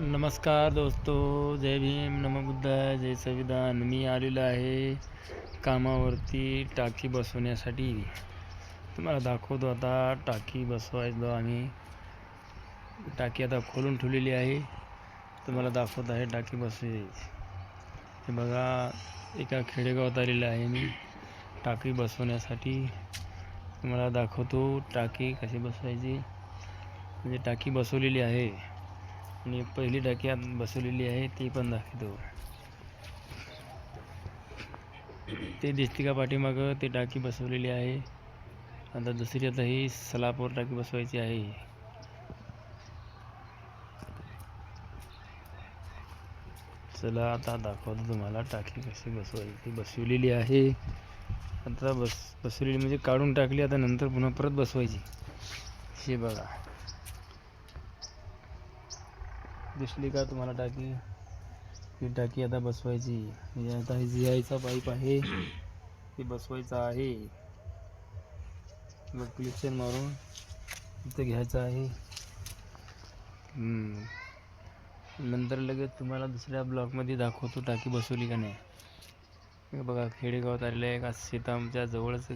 नमस्कार दोस्तो जय भीम नम बुद्धाय जय संविधान. मी आलेलो आहे कामावरती टाकी बसवण्यासाठी. तुम्हाला दाखवतो आता टाकी बसवायचो आम्ही. टाकी आता खोलून ठेवलेली आहे. तुम्हाला दाखवत आहे टाकी बसवायची. हे बघा एका खेडेगावात आलेलं आहे मी. टाकी बसवण्यासाठी तुम्हाला दाखवतो टाकी कशी बसवायची. म्हणजे टाकी बसवलेली आहे. आणि पहिली टाकी आत बसवलेली आहे ती पण दाखवतो. ते दिसते का पाठीमागं ते टाकी बसवलेली आहे. आता दुसरी आता ही सलापवर टाकी बसवायची आहे. चला आता दाखवतो तुम्हाला टाकी कशी बसवायची. ती बसवलेली आहे. आता बस बसवलेली म्हणजे काढून टाकली आता नंतर पुन्हा परत बसवायची. हे बघा. दिसली का तुम्हाला टाकी? ही टाकी आता बसवायची. म्हणजे आता हे जिआयचा पाईप आहे. ते बसवायचा आहे. मग कलेक्शन मारून इथं घ्यायचं आहे. नंतर लगेच तुम्हाला दुसऱ्या ब्लॉकमध्ये दाखवतो टाकी बसवली का नाही. बघा खेडेगावात आलेलं आहे का? शेतामच्या जवळच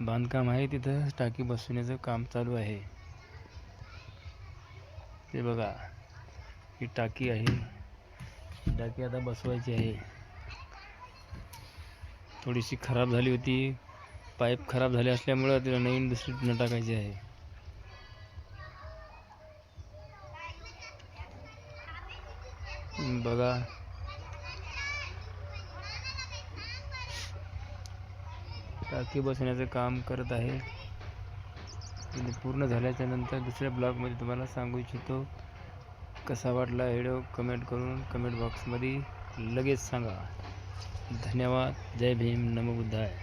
बांधकाम आहे तिथं. टाकी बसवण्याचं काम चालू आहे. ते बघा. ही टाकी आहे. टाकी आता बसवायची आहे. थोडीशी खराब झाली होती. पाईप खराब झाली असल्यामुळं तिला नवीन दुसरी न टाकायची आहे. बघा. टाकी बसवण्याचं काम करत आहे. पूर्ण झाल्याच्यानंतर दुसऱ्या ब्लॉगमध्ये तुम्हाला सांगू इच्छितो. कसा वाटला व्हिडिओ? कमेंट करून कमेंट बॉक्समध्ये लगेच सांगा. धन्यवाद. जय भीम. नमो बुद्धाय.